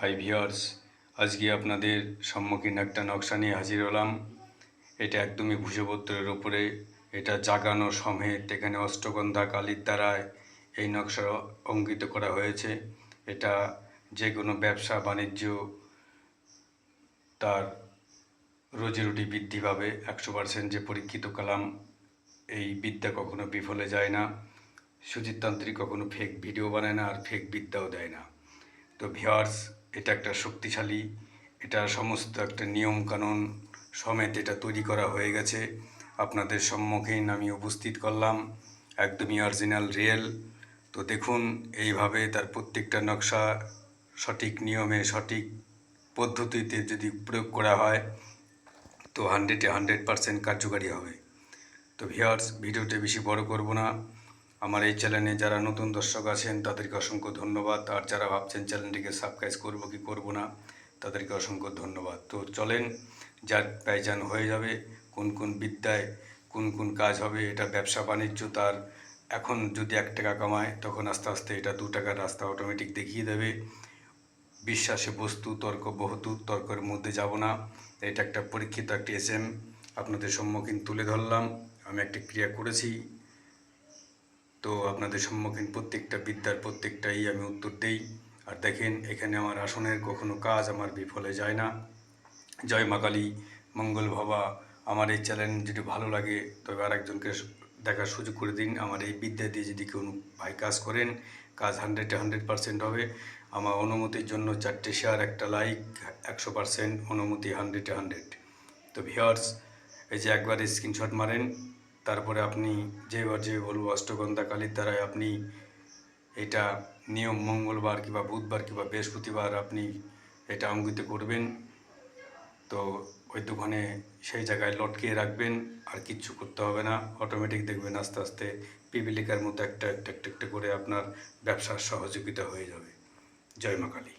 High viewers আজকে আপনাদের সম্মুখীন একটা নকশা নিয়ে হাজির হলাম। এটা একদমই ভূষপত্রের উপরে, এটা জাগানো সমেত, এখানে অষ্টগন্ধা, কালির দ্বারায় এই নকশা অঙ্কিত করা হয়েছে। এটা যে কোনো ব্যবসা, বাণিজ্য, তার রুজি রুটি বৃদ্ধি পাবে। একশো পার্সেন্ট যে পরীক্ষিত কালাম, এই বিদ্যা কখনো বিফলে যায় না। সুজিততান্ত্রিক কখনো ফেক ভিডিও বানায় না, আর ফেক বিদ্যাও দেয় না। তো ভিওয়ার্স এটা একটা শক্তিশালী, এটা সমস্ত একটা নিয়ম কানুন সমেত এটা তৈরি করা হয়ে গেছে। আপনাদের সম্মুখীন আমি উপস্থিত করলাম, একদমই অরিজিনাল রিয়েল। তো দেখুন, এইভাবে তার প্রত্যেকটা নকশা সঠিক নিয়মে, সঠিক পদ্ধতিতে যদি প্রয়োগ করা হয়, তো হান্ড্রেডে হান্ড্রেড পারসেন্ট কার্যকারী হবে। তো ভিওয়ার্স ভিডিওটা বেশি বড় করব না। আমার এই চ্যানেলে যারা নতুন দর্শক আছেন, তাদেরকে অসংখ্য ধন্যবাদ। আর যারা ভাবছেন চ্যানেলটিকে সাবস্ক্রাইব করব কি করব না, তাদেরকে অসংখ্য ধন্যবাদ। তো চলেন, যার পাইজান হয়ে যাবে, কোন কোন বিদ্যায় কোন কোন কাজ হবে, এটা ব্যবসা বাণিজ্য, তার এখন যদি এক টাকা কামায়, তখন আস্তে আস্তে এটা দু টাকার রাস্তা অটোমেটিক দেখিয়ে দেবে। বিশ্বাসে বস্তু, তর্ক বহুদূর তর্কের মধ্যে যাব না। এটা একটা পরীক্ষিত একটি এস এম আপনাদের সম্মুখীন তুলে ধরলাম। আমি একটি ক্রিয়া করেছি। তো আপনাদের সম্মুখীন প্রত্যেকটা বিদ্যার প্রত্যেকটাই আমি উত্তর দেই। আর দেখেন, এখানে আমার আসনের কখনো কাজ আমার বিফলে যায় না। জয় মা কালী, মঙ্গল ভবা, আমার এই চ্যানেল যদি ভালো লাগে, তবে আরেকজনকে দেখার সুযোগ করে দিন। আমার এই বিদ্যা দিয়ে যদি কেউ ভাই কাজ করেন, কাজ হান্ড্রেডে হান্ড্রেড পার্সেন্ট হবে। আমার অনুমতির জন্য চারটে শেয়ার একটা লাইক একশো পার্সেন্ট অনুমতি হান্ড্রেডে হান্ড্রেড তো ভিওয়ার্স এই যে একবার স্ক্রিনশট মারেন। তারপরে আপনি যেবার যে বলব অষ্টগন্ধা কালীর দ্বারায় আপনি এটা নিয়ম মঙ্গলবার কিংবা বুধবার কিংবা বৃহস্পতিবার আপনি এটা অঙ্কিত করবেন। তো ওই দোকানে সেই জায়গায় লটকিয়ে রাখবেন, আর কিচ্ছু করতে হবে না। অটোমেটিক দেখবেন আস্তে আস্তে পিপিলিকার মতো একটা একটা একটা একটা করে আপনার ব্যবসার সহযোগিতা হয়ে যাবে। জয় মা কালী।